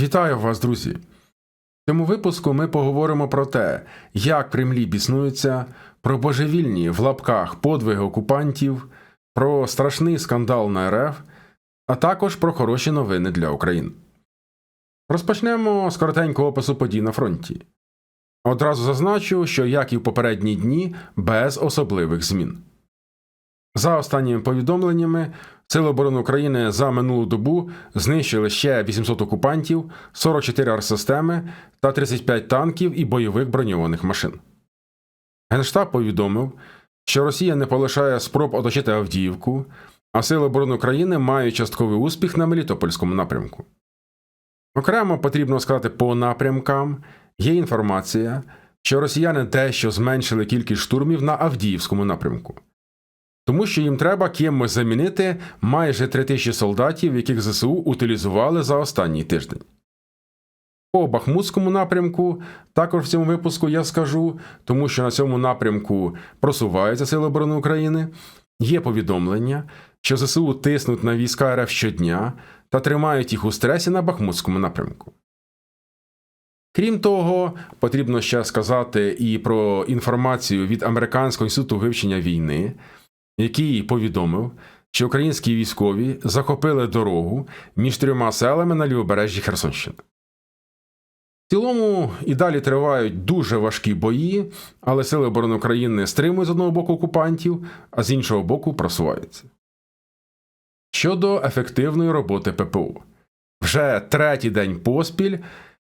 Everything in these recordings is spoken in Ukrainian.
Вітаю вас, друзі! В цьому випуску ми поговоримо про те, як Кремлі біснуються, про божевільні в лапках подвиги окупантів, про страшний скандал на РФ, а також про хороші новини для України. Розпочнемо з коротенького опису подій на фронті. Одразу зазначу, що як і в попередні дні, без особливих змін. За останніми повідомленнями, Сили оборони України за минулу добу знищили ще 800 окупантів, 44 артсистеми та 35 танків і бойових броньованих машин. Генштаб повідомив, що Росія не полишає спроб оточити Авдіївку, а Сили оборони України мають частковий успіх на Мелітопольському напрямку. Окремо потрібно сказати по напрямкам є інформація, що росіяни дещо зменшили кількість штурмів на Авдіївському напрямку тому що їм треба кимось замінити майже три тисячі солдатів, яких ЗСУ утилізували за останній тиждень. По Бахмутському напрямку також в цьому випуску я скажу, тому що на цьому напрямку просуваються Сили оборони України. Є повідомлення, що ЗСУ тиснуть на війська РФ щодня та тримають їх у стресі на Бахмутському напрямку. Крім того, потрібно ще сказати і про інформацію від Американського інституту вивчення війни який повідомив, що українські військові захопили дорогу між трьома селами на лівобережжі Херсонщини. В цілому і далі тривають дуже важкі бої, але Сили оборони України стримують з одного боку окупантів, а з іншого боку просуваються. Щодо ефективної роботи ППО, вже третій день поспіль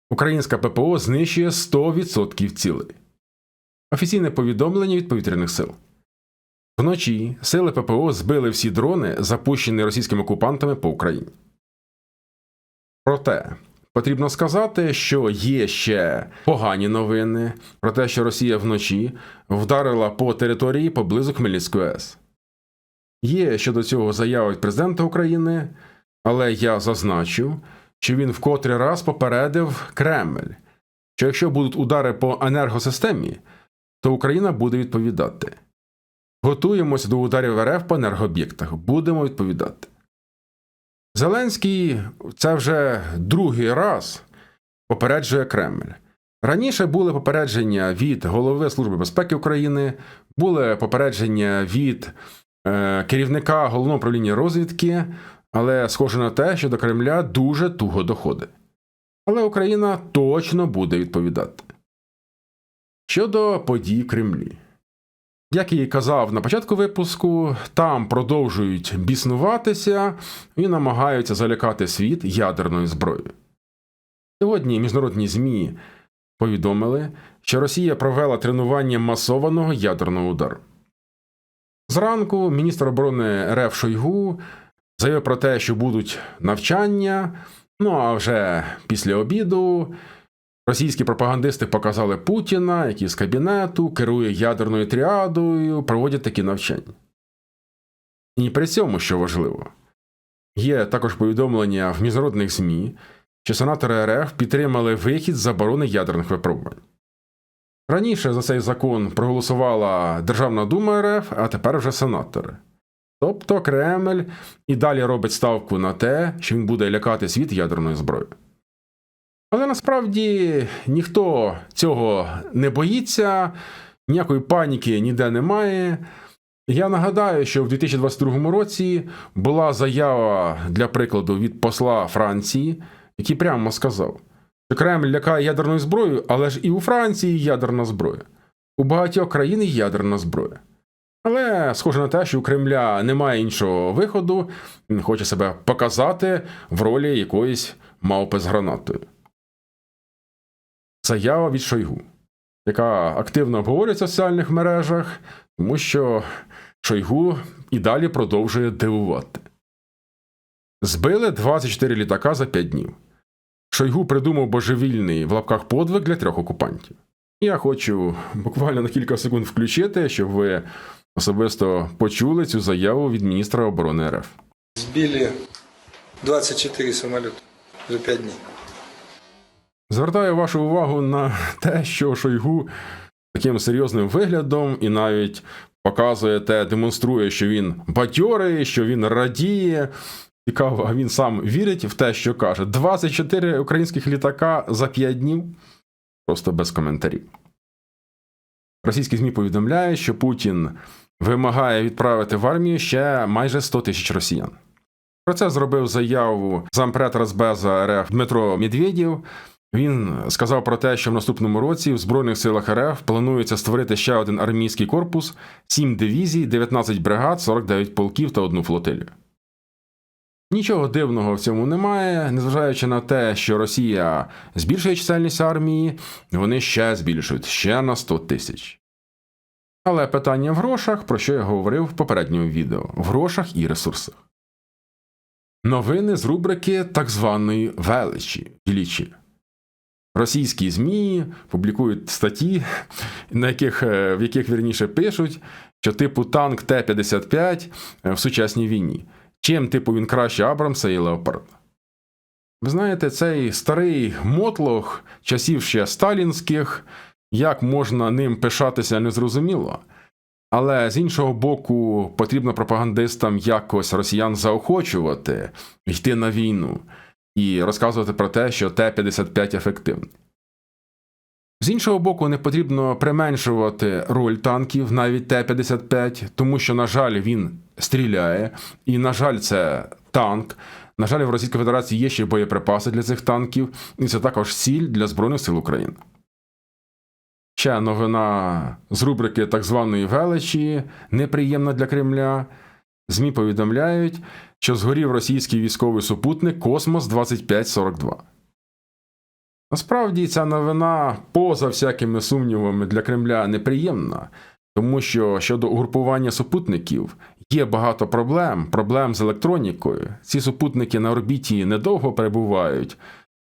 українська ППО знищує 100% цілей. Офіційне повідомлення від повітряних сил. Вночі сили ППО збили всі дрони, запущені російськими окупантами по Україні. Проте потрібно сказати, що є ще погані новини про те, що Росія вночі вдарила по території поблизу Хмельницької АЕС. Є щодо цього заяви президента України, але я зазначу, що він вкотрий раз попередив Кремль, що якщо будуть удари по енергосистемі, то Україна буде відповідати. Готуємося до ударів РФ по енергооб'єктах. Будемо відповідати. Зеленський це вже другий раз попереджує Кремль. Раніше були попередження від голови Служби безпеки України, були попередження від е, керівника головного управління розвідки, але схоже на те, що до Кремля дуже туго доходить. Але Україна точно буде відповідати. Щодо подій в Кремлі. Як і казав на початку випуску, там продовжують біснуватися і намагаються залякати світ ядерною зброєю. Сьогодні міжнародні ЗМІ повідомили, що Росія провела тренування масованого ядерного удару. Зранку міністр оборони РФ Шойгу заявив про те, що будуть навчання, ну а вже після обіду Російські пропагандисти показали Путіна, який з кабінету керує ядерною тріадою, проводять такі навчання. І при цьому, що важливо, є також повідомлення в міжнародних ЗМІ, що сенатори РФ підтримали вихід з заборони ядерних випробувань. Раніше за цей закон проголосувала Державна дума РФ, а тепер вже сенатори. Тобто Кремль і далі робить ставку на те, що він буде лякати світ ядерною зброєю. Але насправді ніхто цього не боїться, ніякої паніки ніде немає. Я нагадаю, що в 2022 році була заява для прикладу від посла Франції, який прямо сказав, що Кремль лякає ядерною зброєю, але ж і у Франції ядерна зброя, у багатьох країн ядерна зброя. Але схоже на те, що у Кремля немає іншого виходу, він хоче себе показати в ролі якоїсь мавпи з гранатою заява від Шойгу, яка активно обговорюється в соціальних мережах, тому що Шойгу і далі продовжує дивувати. Збили 24 літака за 5 днів. Шойгу придумав божевільний в лапках подвиг для трьох окупантів. Я хочу буквально на кілька секунд включити, щоб ви особисто почули цю заяву від міністра оборони РФ. Збили 24 самоліти за 5 днів. Звертаю вашу увагу на те, що Шойгу таким серйозним виглядом і навіть показує те, демонструє, що він бадьорий, що він радіє, Цікаво, а він сам вірить в те, що каже: 24 українських літака за 5 днів. Просто без коментарів. Російські ЗМІ повідомляють, що Путін вимагає відправити в армію ще майже 100 тисяч росіян. Про це зробив заяву зампред Радбеза РФ Дмитро Медведєв. Він сказав про те, що в наступному році в Збройних силах РФ планується створити ще один армійський корпус, 7 дивізій, 19 бригад, 49 полків та одну флотилію. Нічого дивного в цьому немає, незважаючи на те, що Росія збільшує чисельність армії, вони ще збільшують ще на 100 тисяч. Але питання в грошах, про що я говорив в попередньому відео: в грошах і ресурсах. Новини з рубрики так званої величі. Російські ЗМІ публікують статті, на яких, е, в яких вірніше пишуть, що типу танк Т-55 в сучасній війні. Чим, типу, він краще Абрамса і Леопарда. Ви знаєте, цей старий мотлох часів ще сталінських, як можна ним пишатися, незрозуміло. Але з іншого боку, потрібно пропагандистам якось росіян заохочувати йти на війну і розказувати про те, що Т-55 ефективний. З іншого боку, не потрібно применшувати роль танків, навіть Т-55, тому що, на жаль, він стріляє, і, на жаль, це танк. На жаль, в Російській Федерації є ще боєприпаси для цих танків, і це також ціль для Збройних сил України. Ще новина з рубрики так званої величі, неприємна для Кремля. ЗМІ повідомляють, що згорів російський військовий супутник Космос 2542. Насправді ця новина, поза всякими сумнівами для Кремля, неприємна, тому що щодо угрупування супутників є багато проблем, проблем з електронікою. Ці супутники на орбіті недовго перебувають.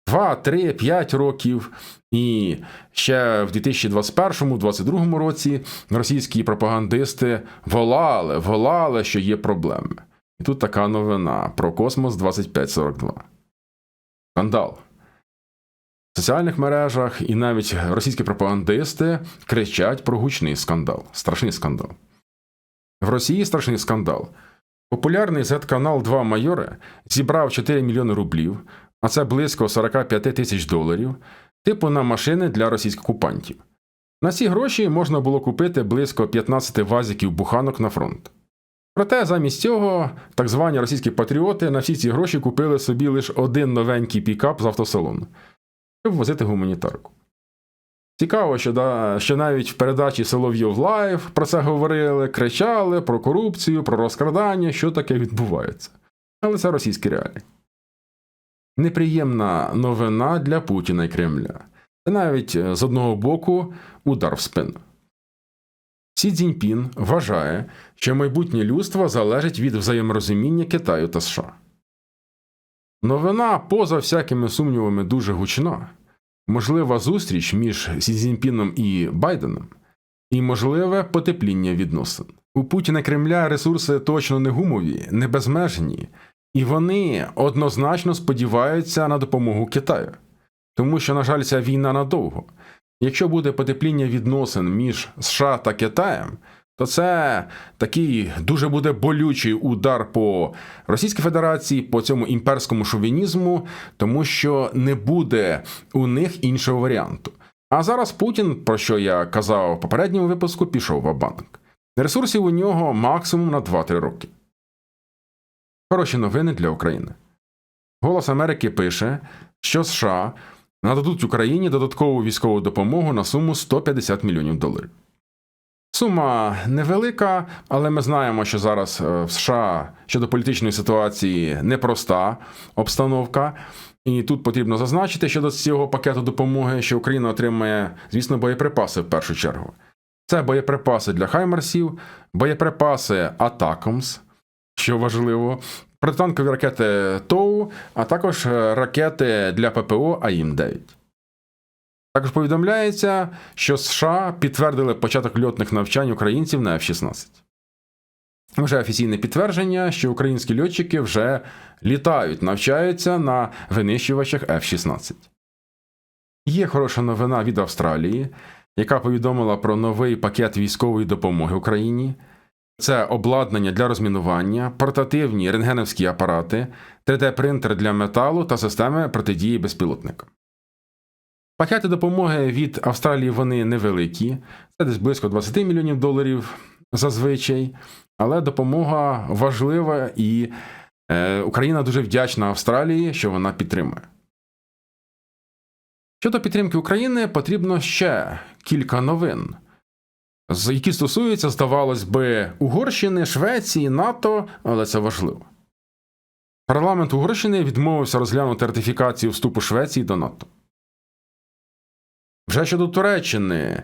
2, 3, 5 років, і ще в 2021-2022 році російські пропагандисти волали, волали, що є проблеми. І тут така новина про космос 2542. Скандал. В соціальних мережах і навіть російські пропагандисти кричать про гучний скандал, страшний скандал. В Росії страшний скандал. Популярний Z-канал 2 Майори зібрав 4 мільйони рублів, а це близько 45 тисяч доларів, типу на машини для російських окупантів. На ці гроші можна було купити близько 15 вазиків буханок на фронт. Проте замість цього так звані російські патріоти на всі ці гроші купили собі лише один новенький пікап з автосалону щоб возити гуманітарку. Цікаво, що, да, що навіть в передачі Соловйов Лайв про це говорили, кричали про корупцію, про розкрадання, що таке відбувається. Але це російські реалії. Неприємна новина для Путіна і Кремля. Це навіть е, з одного боку удар в спину. Сі Цзіньпін вважає, що майбутнє людство залежить від взаєморозуміння Китаю та США. Новина, поза всякими сумнівами, дуже гучна. Можлива зустріч між Сі Цзіньпіном і Байденом, і можливе потепління відносин. У Путіна Кремля ресурси точно не гумові, не безмежні, і вони однозначно сподіваються на допомогу Китаю. Тому що, на жаль, ця війна надовго. Якщо буде потепління відносин між США та Китаєм, то це такий дуже буде болючий удар по Російській Федерації, по цьому імперському шовінізму, тому що не буде у них іншого варіанту. А зараз Путін, про що я казав в попередньому випуску, пішов в банк. Ресурсів у нього максимум на 2-3 роки. Хороші новини для України. Голос Америки пише, що США нададуть Україні додаткову військову допомогу на суму 150 мільйонів доларів. Сума невелика, але ми знаємо, що зараз е, в США щодо політичної ситуації непроста обстановка. І тут потрібно зазначити щодо цього пакету допомоги, що Україна отримає, звісно, боєприпаси в першу чергу. Це боєприпаси для Хаймерсів, боєприпаси Атакомс, що важливо, протитанкові ракети ТОУ, а також е, ракети для ППО АІМ-9. Також повідомляється, що США підтвердили початок льотних навчань українців на F-16. Вже офіційне підтвердження, що українські льотчики вже літають, навчаються на винищувачах F-16. Є хороша новина від Австралії, яка повідомила про новий пакет військової допомоги Україні. Це обладнання для розмінування, портативні рентгеновські апарати, 3D-принтер для металу та системи протидії безпілотникам. Пакети допомоги від Австралії вони невеликі, це десь близько 20 мільйонів доларів зазвичай, але допомога важлива і е, Україна дуже вдячна Австралії, що вона підтримує. Щодо підтримки України, потрібно ще кілька новин, які стосуються, здавалось би, Угорщини, Швеції, НАТО, але це важливо. Парламент Угорщини відмовився розглянути ратифікацію вступу Швеції до НАТО. Вже щодо Туреччини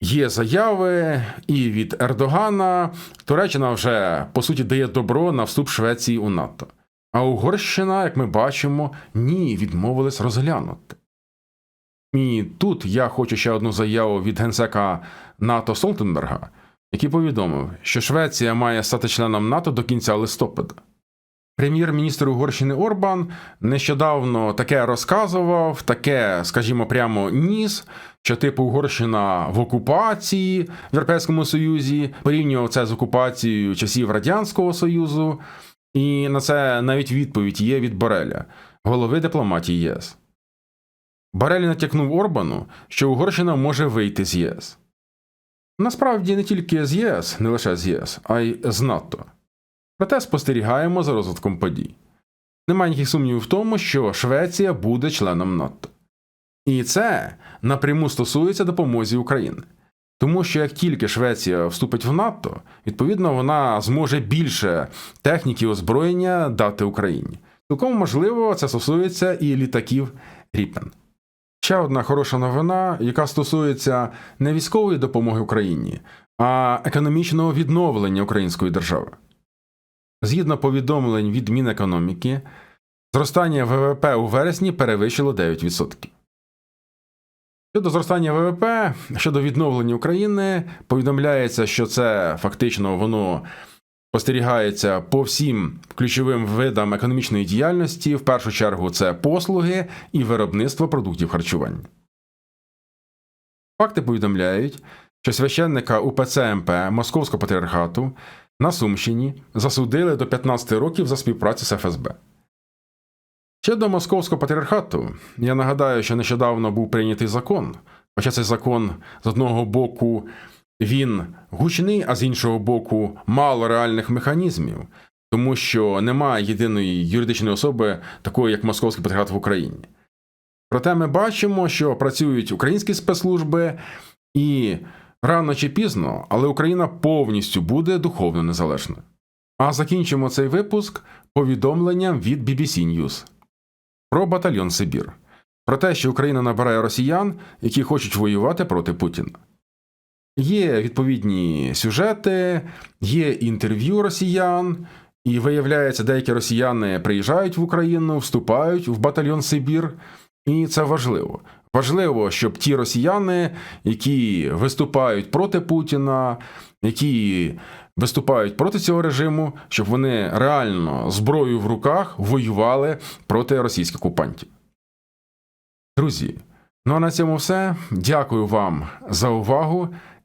є заяви і від Ердогана. Туреччина вже по суті дає добро на вступ Швеції у НАТО. А Угорщина, як ми бачимо, ні, відмовилась розглянути. І тут я хочу ще одну заяву від генсека НАТО Солтенберга, який повідомив, що Швеція має стати членом НАТО до кінця листопада. Прем'єр-міністр Угорщини Орбан нещодавно таке розказував, таке, скажімо, прямо ніс, що типу Угорщина в окупації в Європейському Союзі, порівнював це з окупацією часів Радянського Союзу, і на це навіть відповідь є від Бореля, голови дипломатії ЄС. Барель натякнув Орбану, що Угорщина може вийти з ЄС. Насправді не тільки з ЄС, не лише з ЄС, а й з НАТО. Проте спостерігаємо за розвитком подій. Немає ніяких сумнівів в тому, що Швеція буде членом НАТО. І це напряму стосується допомозі України. Тому що як тільки Швеція вступить в НАТО, відповідно вона зможе більше техніки озброєння дати Україні. Цілком можливо, це стосується і літаків Ріпен. Ще одна хороша новина, яка стосується не військової допомоги Україні, а економічного відновлення української держави. Згідно повідомлень від Мінекономіки, зростання ВВП у вересні перевищило 9%. Щодо зростання ВВП, щодо відновлення України, повідомляється, що це фактично воно спостерігається по всім ключовим видам економічної діяльності. В першу чергу це послуги і виробництво продуктів харчування. Факти повідомляють, що священника УПЦ МП Московського патріархату на Сумщині засудили до 15 років за співпрацю з ФСБ. Щодо Московського патріархату, я нагадаю, що нещодавно був прийнятий закон, хоча цей закон з одного боку він гучний, а з іншого боку, мало реальних механізмів, тому що немає єдиної юридичної особи, такої як Московський патріархат в Україні. Проте ми бачимо, що працюють українські спецслужби, і рано чи пізно, але Україна повністю буде духовно незалежною. А закінчимо цей випуск повідомленням від BBC News про батальйон Сибір, про те, що Україна набирає росіян, які хочуть воювати проти Путіна. Є відповідні сюжети, є інтерв'ю росіян, і виявляється, деякі росіяни приїжджають в Україну, вступають в батальйон Сибір, і це важливо. Важливо, щоб ті росіяни, які виступають проти Путіна, які виступають проти цього режиму, щоб вони реально зброєю в руках воювали проти російських окупантів. Друзі, ну а на цьому все. Дякую вам за увагу